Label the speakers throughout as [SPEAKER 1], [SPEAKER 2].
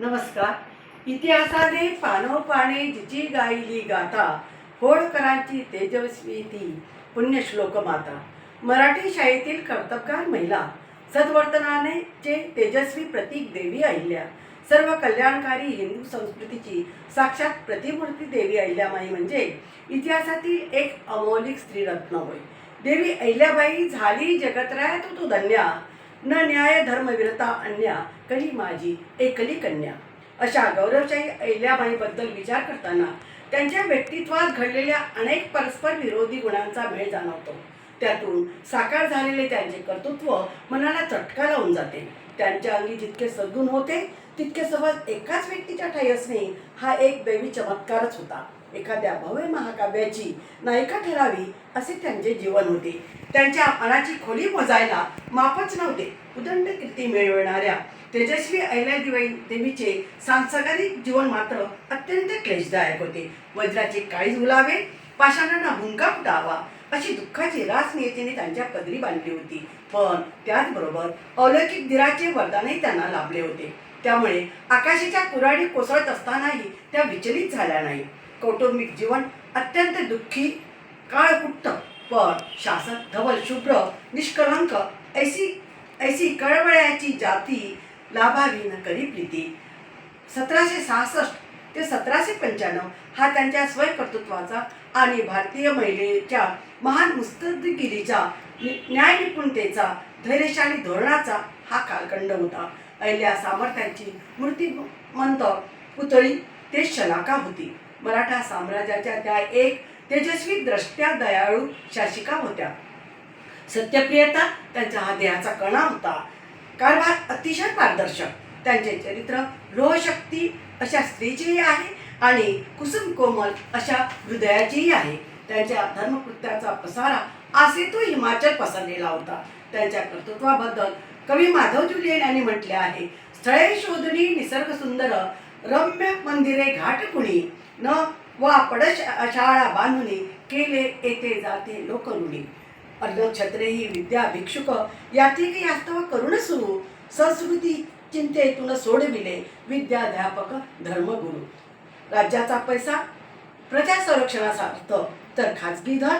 [SPEAKER 1] नमस्कार. इतिहासाने पानोपाने जिची गायली गाथा होळकरांची तेजस्वी ती पुण्यश्लोक माता. मराठी शाळेतील कर्तबगार महिला सद्वर्तनाने चे तेजस्वी प्रतीक देवी अहिल्या सर्व कल्याणकारी हिंदू संस्कृतीची साक्षात प्रतिमूर्ती देवी अहिल्याबाई म्हणजे इतिहासातील एक अमौलिक स्त्रीरत्न होय. देवी अहिल्याबाई झाली जगत्राय तू तू धन्या न न्याय धर्मवीरता अन्या कही माझी एकली कन्या. अशा गौरवशाही अहिल्याबाईबद्दल विचार करताना त्यांच्या व्यक्तित्वात घडलेल्या अनेक परस्पर विरोधी गुणांचा मेळ जाणवतो. त्यातून साकार झालेले त्यांचे कर्तृत्व मनाला चटका लावून जाते. त्यांच्या अंगी जितके सद्गुण होते तितके सहज एकाच व्यक्तीच्या ठाई असणे हा एक दैवी चमत्कारच होता. एखाद्या भव्य महाकाव्याची नायिका ठरावी असे त्यांचे जीवन होते. त्यांच्या मनाची खोली मोजायला मापच नव्हते. उदंड कीर्ती मिळविणाऱ्या तेजस्वी अहिल्यादेवी देवीचे सांसारिक जीवन मात्र अत्यंत क्लेशदायक होते. वज्राचे काळीज उलावे पाषाणांना हुंकाप फुटावा अशी दुःखाची राजनीतीने त्यांच्या पदरी बांधली होती. पण त्याचबरोबर अलौकिक दिराचे वरदानही त्यांना लाभले होते. त्यामुळे आकाशाच्या कुराडी कोसळत असतानाही त्या विचलित झाल्या नाही. कौटुंबिक जीवन अत्यंत दुःखी काळकुट्ट पण शासन धवल शुभ्र निष्कलंक ऐसी ऐसी कळवळ्याची जाती लाभावी न करी प्रीती सतराशे सहासष्ट ते सतराशे पंच्याण्णव हा त्यांच्या स्वयंकर्तृत्वाचा आणि भारतीय महिलेच्या महान मुस्तदगिरीचा न्यायनिपुणतेचा न्याय निपुणतेचा धैर्यशाली धोरणाचा हा कालखंड होता. अहिल्या सामर्थ्यांची मूर्ती मंत पुतळी ते शलाका होती. मराठा साम्राज्याच्या त्या एक तेजस्वी द्रष्ट्या दयाळू शासिका होत्या. सत्यप्रियता त्यांच्या हा देहाचा कणा होता. कारभार अतिशय पारदर्शक. त्यांचे चरित्र लोहशक्ती अशा स्त्रीचीही आहे आणि कुसुम कोमल अशा हृदयाचीही आहे. त्यांच्या धर्मकृत्याचा पसारा आसेतू हिमाचल पसरलेला होता. त्यांच्या कर्तृत्वाबद्दल कवी माधव जुलियन यांनी म्हटले आहे स्थळे शोधणी निसर्ग सुंदर रम्य मंदिरे घाट कुणी? न वा पडश शाळा बांधुनी केले येते जाते लोकरुणी. छत्रे छत्रेही विद्या भिक्षुक यातिकी यास्तव करुण सुरू. संस्कृती चिंतेतून सोडविले विद्याध्यापक धर्मगुरू. राज्याचा पैसा प्रजा संरक्षणाचा तर खाजगी धन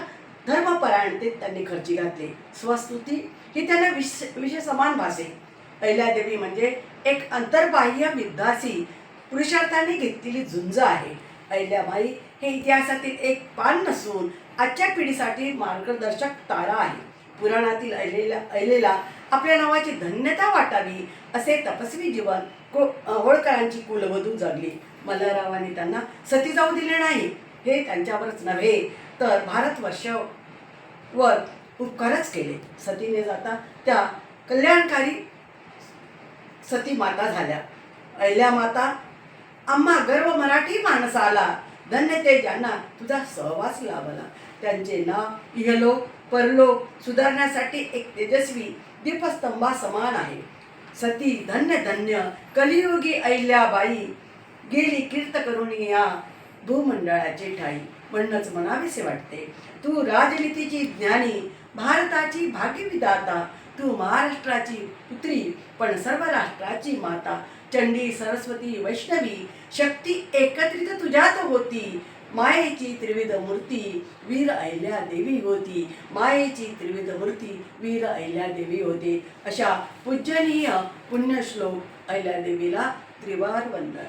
[SPEAKER 1] धर्मपरायणतेत त्यांनी खर्ची घातली. स्वस्तुती ही त्यांना विश विषय समान भासे. अहिल्यादेवी म्हणजे एक अंतर्बाह्य विद्वासी पुरुषार्थाने घेतलेली झुंज आहे. अहिल्याबाई हे इतिहासातील एक पान नसून आजच्या पिढीसाठी मार्गदर्शक तारा आहे. पुराणातील अहिलेला अहिलेला आपल्या नावाची धन्यता वाटावी असे तपस्वी जीवन को होळकरांची कुलवधू जगली. मल्हाररावांनी त्यांना सती जाऊ दिले नाही हे त्यांच्यावरच नव्हे तर भारतवर्ष वर उपकारच केले. सतीने जाता त्या कल्याणकारी सती माता झाल्या. अहिल्या माता आम्हा गर्व मराठी माणसाला धन्य ते ज्यांना तुझा सहवास लाभला. त्यांचे नाव इहलोक परलोक सुधारण्यासाठी एक तेजस्वी दीपस्तंभा समान आहे. सती धन्य धन्य. कलियुगी अहिल्याबाई गेली कीर्त करून या भूमंडळाची ठाई. म्हणूनच म्हणावेसे वाटते. तू राजनीतीची ज्ञानी भारताची भाग्यविदाता तू महाराष्ट्राची पुत्री पण सर्व राष्ट्राची माता चंडी सरस्वती वैष्णवी शक्ती एकत्रित तुझ्यात होती. मायेची त्रिविध मूर्ती वीर अहिल्या देवी होती. मायेची त्रिविध मूर्ती वीर अहिल्या देवी होती. अशा पूजनीय पुण्यश्लोक अहिल्या देवीला त्रिवार वंदन.